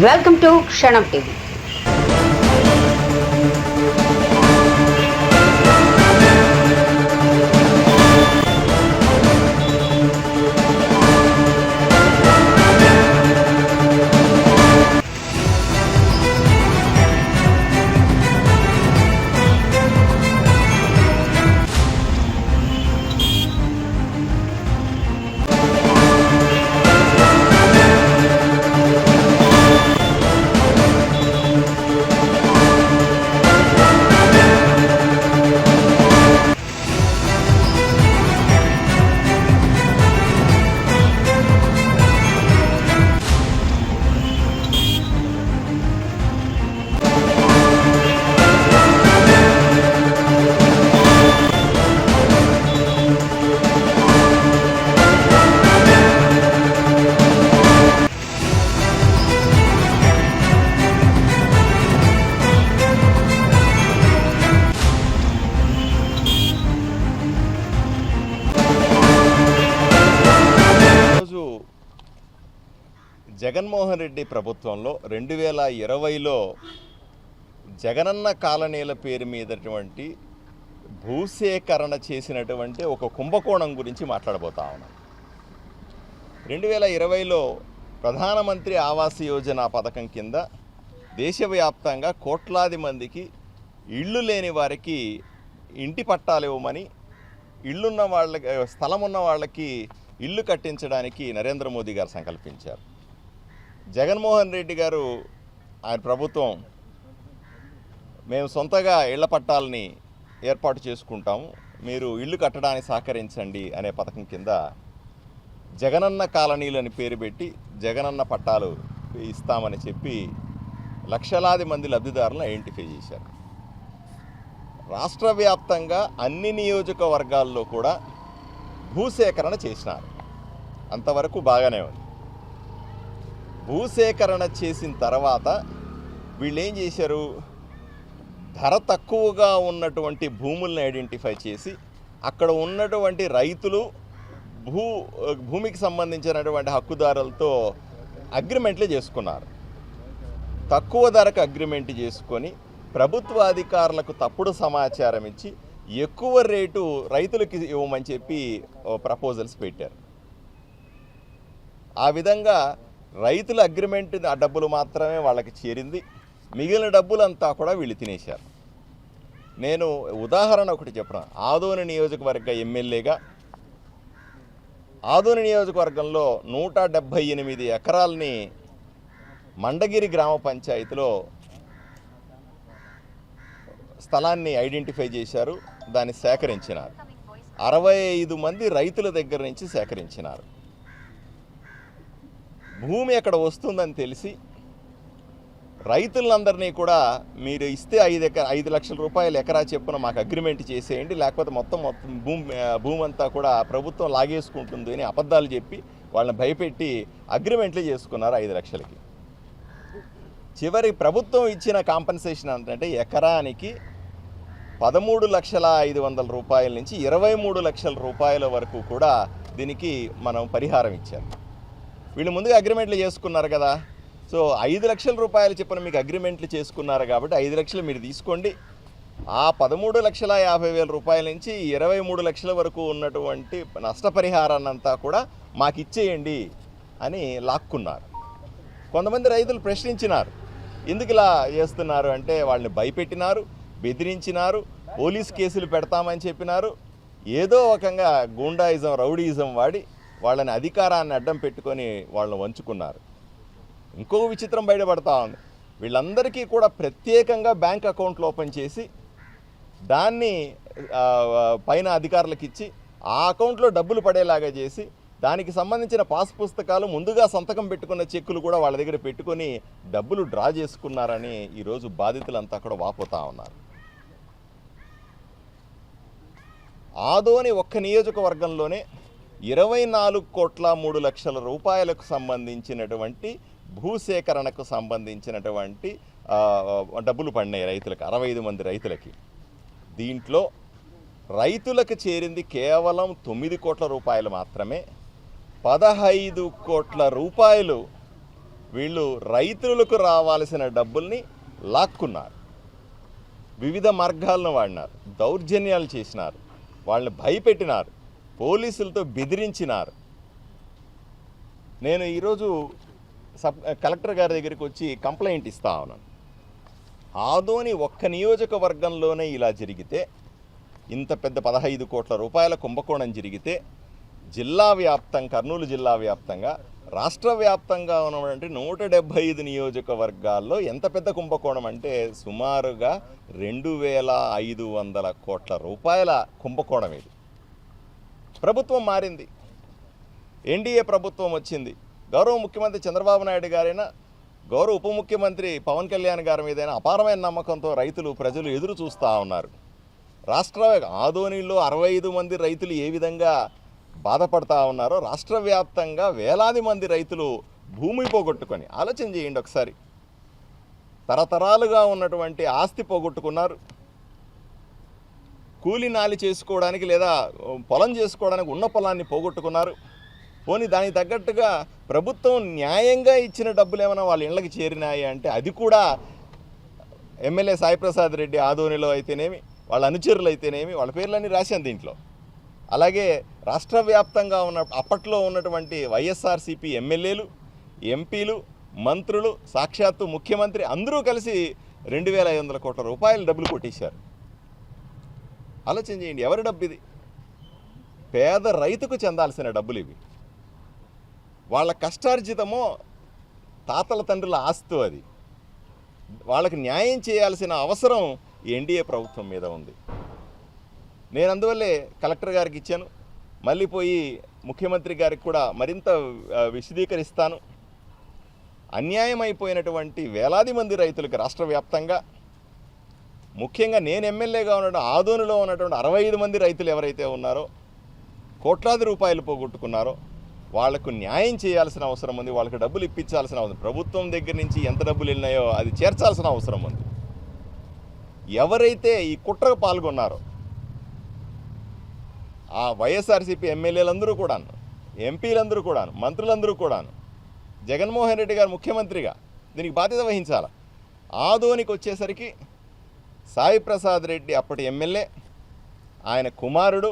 Welcome to క్షణం TV Jaganmohan Reddy ప్రభుత్వంలో రెండు వేల ఇరవైలో జగనన్న కాలనీల పేరు మీదటువంటి భూసేకరణ చేసినటువంటి ఒక కుంభకోణం గురించి మాట్లాడబోతా ఉన్నాను రెండు వేల ఇరవైలో ప్రధానమంత్రి ఆవాస్ యోజన పథకం కింద దేశవ్యాప్తంగా కోట్లాది మందికి ఇళ్ళు లేని వారికి ఇంటి పట్టాలు ఇవ్వమని ఇళ్ళున్న వాళ్ళకి స్థలం ఉన్న వాళ్ళకి ఇల్లు కట్టించడానికి నరేంద్ర మోదీ గారు సంకల్పించారు. జగన్మోహన్ రెడ్డి గారు ఆయన ప్రభుత్వం మేము సొంతగా ఇళ్ళ పట్టాలని ఏర్పాటు చేసుకుంటాము మీరు ఇల్లు కట్టడానికి సహకరించండి అనే పథకం కింద జగనన్న కాలనీలు అని పేరు పెట్టి జగనన్న పట్టాలు ఇస్తామని చెప్పి లక్షలాది మంది లబ్ధిదారులను ఐడెంటిఫై చేశారు. రాష్ట్ర వ్యాప్తంగా అన్ని నియోజకవర్గాల్లో కూడా భూసేకరణ చేసినారు. అంతవరకు బాగానే ఉంది. భూసేకరణ చేసిన తర్వాత వీళ్ళు ఏం చేశారు? ధర తక్కువగా ఉన్నటువంటి భూముల్ని ఐడెంటిఫై చేసి అక్కడ ఉన్నటువంటి రైతులు భూ భూమికి సంబంధించినటువంటి హక్కుదారులతో అగ్రిమెంట్లు చేసుకున్నారు. తక్కువ ధరకు అగ్రిమెంట్ చేసుకొని ప్రభుత్వ అధికారులకు తప్పుడు సమాచారం ఇచ్చి ఎక్కువ రేటు రైతులకి ఇవ్వమని చెప్పి ప్రపోజల్స్ పెట్టారు. ఆ విధంగా రైతుల అగ్రిమెంట్ ఆ డబ్బులు మాత్రమే వాళ్ళకి చేరింది. మిగిలిన డబ్బులంతా కూడా వీళ్ళు తినేశారు. నేను ఉదాహరణ ఒకటి చెప్పను? ఆదోని నియోజకవర్గ ఎమ్మెల్యేగా ఆదోని నియోజకవర్గంలో నూట డెబ్భై ఎనిమిది ఎకరాలని మండగిరి గ్రామ పంచాయతీలో స్థలాన్ని ఐడెంటిఫై చేశారు. దాన్ని సేకరించినారు. అరవై ఐదు మంది రైతుల దగ్గర నుంచి సేకరించినారు. భూమి అక్కడ వస్తుందని తెలిసి రైతులందరినీ కూడా మీరు ఇస్తే ఐదు ఎకర ఐదు లక్షల రూపాయలు ఎకరా చెప్పున మాకు అగ్రిమెంట్ చేసేయండి లేకపోతే మొత్తం మొత్తం భూమి భూమి అంతా కూడా ప్రభుత్వం లాగేసుకుంటుంది అని అబద్ధాలు చెప్పి వాళ్ళని భయపెట్టి అగ్రిమెంట్లు చేసుకున్నారు ఐదు లక్షలకి. చివరి ప్రభుత్వం ఇచ్చిన కాంపన్సేషన్ ఏంటంటే ఎకరానికి పదమూడు లక్షల ఐదు వందల రూపాయల నుంచి ఇరవై మూడు లక్షల రూపాయల వరకు కూడా దీనికి మనం పరిహారం ఇచ్చాము వీళ్ళు ముందుగా అగ్రిమెంట్లు చేసుకున్నారు కదా. సో ఐదు లక్షల రూపాయలు చెప్పిన మీకు అగ్రిమెంట్లు చేసుకున్నారు కాబట్టి ఐదు లక్షలు మీరు తీసుకోండి. ఆ పదమూడు లక్షల యాభై వేల రూపాయల నుంచి ఇరవై మూడు లక్షల వరకు ఉన్నటువంటి నష్టపరిహారాన్ని అంతా కూడా మాకు ఇచ్చేయండి అని లాక్కున్నారు. కొంతమంది రైతులు ప్రశ్నించినారు. ఎందుకు ఇలా చేస్తున్నారు అంటే వాళ్ళని భయపెట్టినారు బెదిరించినారు పోలీస్ కేసులు పెడతామని చెప్పినారు. ఏదో రకంగా గూండాయిజం రౌడీయిజం వాడి వాళ్ళని అధికారాన్ని అడ్డం పెట్టుకొని వాళ్ళని వంచుకున్నారు. ఇంకో విచిత్రం బయటపడతా ఉంది. వీళ్ళందరికీ కూడా ప్రత్యేకంగా బ్యాంక్ అకౌంట్లు ఓపెన్ చేసి దాన్ని పైన అధికారులకు ఇచ్చి ఆ అకౌంట్లో డబ్బులు పడేలాగా చేసి దానికి సంబంధించిన పాస్ పుస్తకాలు ముందుగా సంతకం పెట్టుకున్న చెక్కులు కూడా వాళ్ళ దగ్గర పెట్టుకొని డబ్బులు డ్రా చేసుకున్నారని ఈరోజు బాధితులంతా కూడా వాపోతా ఉన్నారు. ఆదోని ఒక్క నియోజకవర్గంలోనే ఇరవై నాలుగు కోట్ల మూడు లక్షల రూపాయలకు సంబంధించినటువంటి భూసేకరణకు సంబంధించినటువంటి డబ్బులు పడినాయి రైతులకు అరవై ఐదు మంది రైతులకి. దీంట్లో రైతులకు చేరింది కేవలం తొమ్మిది కోట్ల రూపాయలు మాత్రమే. పదహైదు కోట్ల రూపాయలు వీళ్ళు రైతులకు రావాల్సిన డబ్బుల్ని లాక్కున్నారు. వివిధ మార్గాలను వాడినారు దౌర్జన్యాలు చేసినారు వాళ్ళని భయపెట్టినారు. పోలీసులతో బెదిరించినారు. నేను ఈరోజు సబ్ కలెక్టర్ గారి దగ్గరికి వచ్చి కంప్లైంట్ ఇస్తా ఉన్నాను. ఆదోని ఒక్క నియోజకవర్గంలోనే ఇలా జరిగితే ఇంత పెద్ద పదహైదు కోట్ల రూపాయల కుంభకోణం జరిగితే జిల్లా వ్యాప్తం కర్నూలు జిల్లా వ్యాప్తంగా రాష్ట్ర వ్యాప్తంగా ఉన్నటువంటి నూట డెబ్భై ఐదు నియోజకవర్గాల్లో ఎంత పెద్ద కుంభకోణం అంటే సుమారుగా రెండు వేల ఐదు వందల కోట్ల రూపాయల కుంభకోణం ఇది. ప్రభుత్వం మారింది. ఎన్డీఏ ప్రభుత్వం వచ్చింది. గౌరవ ముఖ్యమంత్రి చంద్రబాబు నాయుడు గారైనా గౌరవ ఉప ముఖ్యమంత్రి పవన్ కళ్యాణ్ గారి మీదైనా అపారమైన నమ్మకంతో రైతులు ప్రజలు ఎదురు చూస్తూ ఉన్నారు. రాష్ట్ర ఆదోనిలో అరవై ఐదు మంది రైతులు ఏ విధంగా బాధపడతా ఉన్నారో రాష్ట్ర వ్యాప్తంగా వేలాది మంది రైతులు భూమి పోగొట్టుకొని ఆలోచన చేయండి ఒకసారి. తరతరాలుగా ఉన్నటువంటి ఆస్తి పోగొట్టుకున్నారు. కూలి నాలి చేసుకోవడానికి లేదా పొలం చేసుకోవడానికి ఉన్న పొలాన్ని పోగొట్టుకున్నారు. పోనీ దానికి తగ్గట్టుగా ప్రభుత్వం న్యాయంగా ఇచ్చిన డబ్బులు ఏమైనా వాళ్ళ ఇళ్ళకి చేరినాయి అంటే అది కూడా ఎమ్మెల్యే సాయిప్రసాద్ రెడ్డి ఆదోనిలో అయితేనేమి వాళ్ళ అనుచరులు అయితేనేమి వాళ్ళ పేర్లన్నీ రాశాను దీంట్లో. అలాగే రాష్ట్ర వ్యాప్తంగా ఉన్న అప్పట్లో ఉన్నటువంటి వైఎస్ఆర్సీపీ ఎమ్మెల్యేలు ఎంపీలు మంత్రులు సాక్షాత్తు ముఖ్యమంత్రి అందరూ కలిసి రెండు వేల ఐదు వందల కోట్ల రూపాయలు డబ్బులు కొట్టేశారు. ఆలోచన చేయండి. ఎవరి డబ్బు ఇది? పేద రైతుకు చెందాల్సిన డబ్బులు ఇవి. వాళ్ళ కష్టార్జితమో తాతల తండ్రుల ఆస్తో అది. వాళ్ళకి న్యాయం చేయాల్సిన అవసరం ఎన్డీఏ ప్రభుత్వం మీద ఉంది. నేను అందువల్లే కలెక్టర్ గారికి ఇచ్చాను. మళ్ళీ పోయి ముఖ్యమంత్రి గారికి కూడా మరింత విశదీకరిస్తాను. అన్యాయం అయిపోయినటువంటి వేలాది మంది రైతులకు రాష్ట్ర వ్యాప్తంగా ముఖ్యంగా నేను ఎమ్మెల్యేగా ఉన్నటువంటి ఆదోనిలో ఉన్నటువంటి అరవై ఐదు మంది రైతులు ఎవరైతే ఉన్నారో కోట్లాది రూపాయలు పోగొట్టుకున్నారో వాళ్ళకు న్యాయం చేయాల్సిన అవసరం ఉంది వాళ్ళకి డబ్బులు ఇప్పించాల్సిన అవసరం ప్రభుత్వం దగ్గర నుంచి ఎంత డబ్బులు వెళ్ళినాయో అది చేర్చాల్సిన అవసరం ఉంది. ఎవరైతే ఈ కుట్రకు పాల్గొన్నారో ఆ వైఎస్ఆర్సీపీ ఎమ్మెల్యేలందరూ కూడాను ఎంపీలందరూ కూడాను మంత్రులందరూ కూడాను జగన్మోహన్ రెడ్డి గారు ముఖ్యమంత్రిగా దీనికి బాధ్యత వహించాలి? ఆదోనికి వచ్చేసరికి సాయి ప్రసాద్ రెడ్డి అప్పటి ఎమ్మెల్యే ఆయన కుమారుడు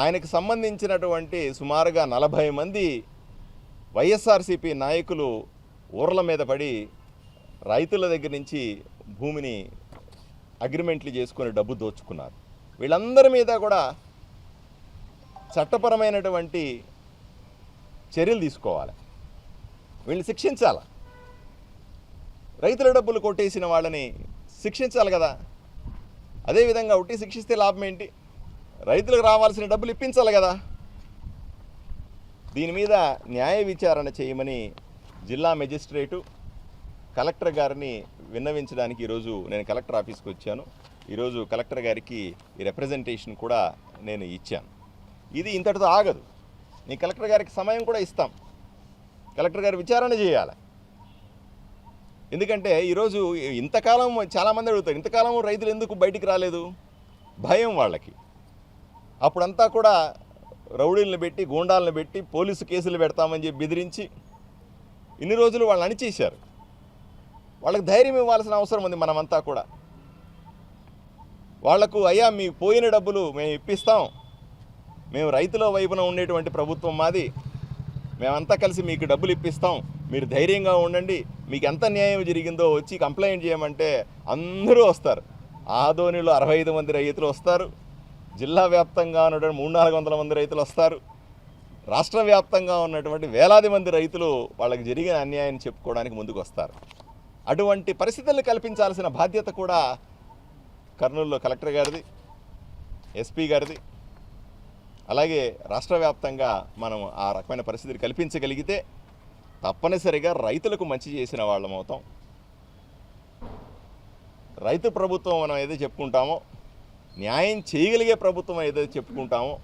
ఆయనకు సంబంధించినటువంటి సుమారుగా నలభై మంది వైఎస్ఆర్సీపీ నాయకులు ఊర్ల మీద పడి రైతుల దగ్గర నుంచి భూమిని అగ్రిమెంట్లు చేసుకొని డబ్బు దోచుకున్నారు. వీళ్ళందరి మీద కూడా చట్టపరమైనటువంటి చర్యలు తీసుకోవాలి. వీళ్ళని శిక్షించాలి? రైతుల డబ్బులు కొట్టేసిన వాళ్ళని శిక్షించాలి కదా. అదేవిధంగా ఉట్టి శిక్షిస్తే లాభం ఏంటి? రైతులకు రావాల్సిన డబ్బులు ఇప్పించాలి కదా. దీని మీద న్యాయ విచారణ చేయమని జిల్లా మెజిస్ట్రేటు కలెక్టర్ గారిని విన్నవించడానికి ఈరోజు నేను కలెక్టర్ ఆఫీస్కి వచ్చాను. ఈరోజు కలెక్టర్ గారికి ఈ రిప్రజెంటేషన్ కూడా నేను ఇచ్చాను. ఇది ఇంతటితో ఆగదు. నీ కలెక్టర్ గారికి సమయం కూడా ఇస్తాం. కలెక్టర్ గారు విచారణ చేయాలి. ఎందుకంటే ఈరోజు ఇంతకాలం చాలామంది అడుగుతారు ఇంతకాలం రైతులు ఎందుకు బయటికి రాలేదు? భయం వాళ్ళకి. అప్పుడంతా కూడా రౌడీలను పెట్టి గూండాలను పెట్టి పోలీసు కేసులు పెడతామని చెప్పి బెదిరించి ఇన్ని రోజులు వాళ్ళని అణిచేశారు. వాళ్ళకి ధైర్యం ఇవ్వాల్సిన అవసరం ఉంది మనమంతా కూడా. వాళ్ళకు అయ్యా మీ పోయిన డబ్బులు మేము ఇప్పిస్తాం. మేము రైతుల వైపున ఉండేటువంటి ప్రభుత్వం మాది. మేమంతా కలిసి మీకు డబ్బులు ఇప్పిస్తాం. మీరు ధైర్యంగా ఉండండి. మీకు ఎంత న్యాయం జరిగిందో వచ్చి కంప్లైంట్ చేయమంటే అందరూ వస్తారు. ఆదోనిలో అరవై ఐదు మంది రైతులు వస్తారు. జిల్లా వ్యాప్తంగా ఉన్నటువంటి మూడు నాలుగు వందల మంది రైతులు వస్తారు. రాష్ట్ర వ్యాప్తంగా ఉన్నటువంటి వేలాది మంది రైతులు వాళ్ళకి జరిగిన అన్యాయాన్ని చెప్పుకోవడానికి ముందుకు వస్తారు. అటువంటి పరిస్థితులను కల్పించాల్సిన బాధ్యత కూడా కర్నూలులో కలెక్టర్ గారిది ఎస్పీ గారిది. అలాగే రాష్ట్ర వ్యాప్తంగా మనం ఆ రకమైన పరిస్థితిని కల్పించగలిగితే తప్పనిసరిగా రైతులకు మంచి చేసిన వాళ్ళం అవుతాం. రైతు ప్రభుత్వం మనం ఏదో చెప్పుకుంటామో న్యాయం చేయగలిగే ప్రభుత్వం ఏదో చెప్పుకుంటామో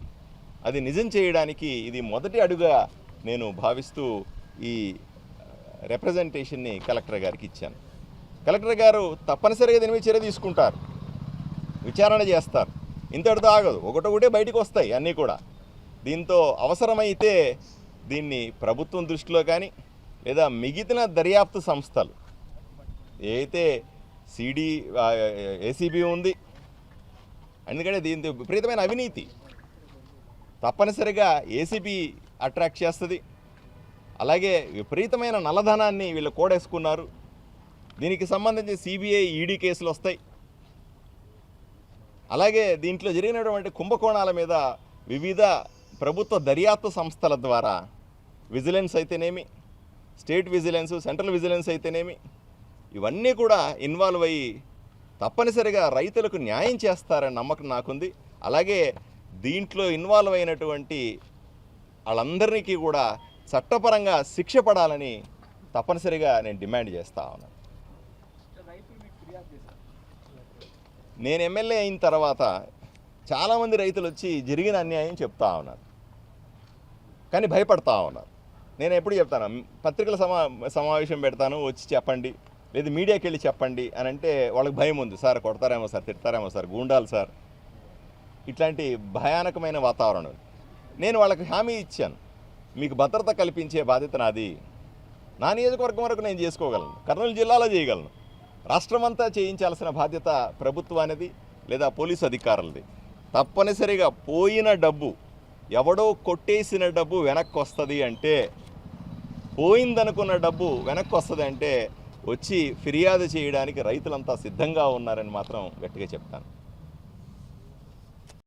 అది నిజం చేయడానికి ఇది మొదటి అడుగా నేను భావిస్తూ ఈ రిప్రజెంటేషన్ని కలెక్టర్ గారికి ఇచ్చాను. కలెక్టర్ గారు తప్పనిసరిగా దీని మీద చర్య తీసుకుంటారు. విచారణ చేస్తారు. ఇంతటితో ఆగదు. ఒకటొకటే బయటికి వస్తాయి అన్నీ కూడా. దీంతో అవసరమైతే దీన్ని ప్రభుత్వం దృష్టిలో కానీ లేదా మిగిలిన దర్యాప్తు సంస్థలు. ఏదైతే సిడి ఏసీబీ ఉంది ఎందుకంటే దీంతో విపరీతమైన అవినీతి. తప్పనిసరిగా ఏసీబీ అట్రాక్ట్ చేస్తుంది. అలాగే విపరీతమైన నల్లధనాన్ని వీళ్ళు కూడేసుకున్నారు. దీనికి సంబంధించి సిబిఐ ఈడీ కేసులు వస్తాయి. అలాగే దీంట్లో జరిగినటువంటి కుంభకోణాల మీద వివిధ ప్రభుత్వ దర్యాప్తు సంస్థల ద్వారా విజిలెన్స్ అయితేనేమి స్టేట్ విజిలెన్స్ సెంట్రల్ విజిలెన్స్ అయితేనేమి ఇవన్నీ కూడా ఇన్వాల్వ్ అయ్యి తప్పనిసరిగా రైతులకు న్యాయం చేస్తారని నమ్మకం నాకుంది. అలాగే దీంట్లో ఇన్వాల్వ్ అయినటువంటి వాళ్ళందరికీ కూడా చట్టపరంగా శిక్ష పడాలని తప్పనిసరిగా నేను డిమాండ్ చేస్తా ఉన్నాను. నేను ఎమ్మెల్యే అయిన తర్వాత చాలామంది రైతులు వచ్చి జరిగిన అన్యాయం చెప్తా ఉన్నారు. కానీ భయపడతా ఉన్నారు. నేను ఎప్పుడు చెప్తాను పత్రికల సమా సమావేశం పెడతాను వచ్చి చెప్పండి లేదు మీడియాకి వెళ్ళి చెప్పండి అని అంటే వాళ్ళకి భయం ఉంది. సార్ కొడతారేమో సార్ తిడతారేమో సార్ గూండాలు సార్. ఇట్లాంటి భయానకమైన వాతావరణం. నేను వాళ్ళకి హామీ ఇచ్చాను. మీకు భద్రత కల్పించే బాధ్యత నాది. నా నియోజకవర్గం వరకు నేను చేసుకోగలను. కర్నూలు జిల్లాలో చేయగలను. రాష్ట్రమంతా చేయించాల్సిన బాధ్యత ప్రభుత్వానిది లేదా పోలీసు అధికారులది. తప్పనిసరిగా పోయిన డబ్బు ఎవడో కొట్టేసిన డబ్బు వెనక్కి వస్తుంది అంటే పోయిందనుకున్న డబ్బు వెనక్కి వస్తుంది అంటే వచ్చి ఫిర్యాదు చేయడానికి రైతులంతా సిద్ధంగా ఉన్నారని మాత్రం గట్టిగా చెప్తాను.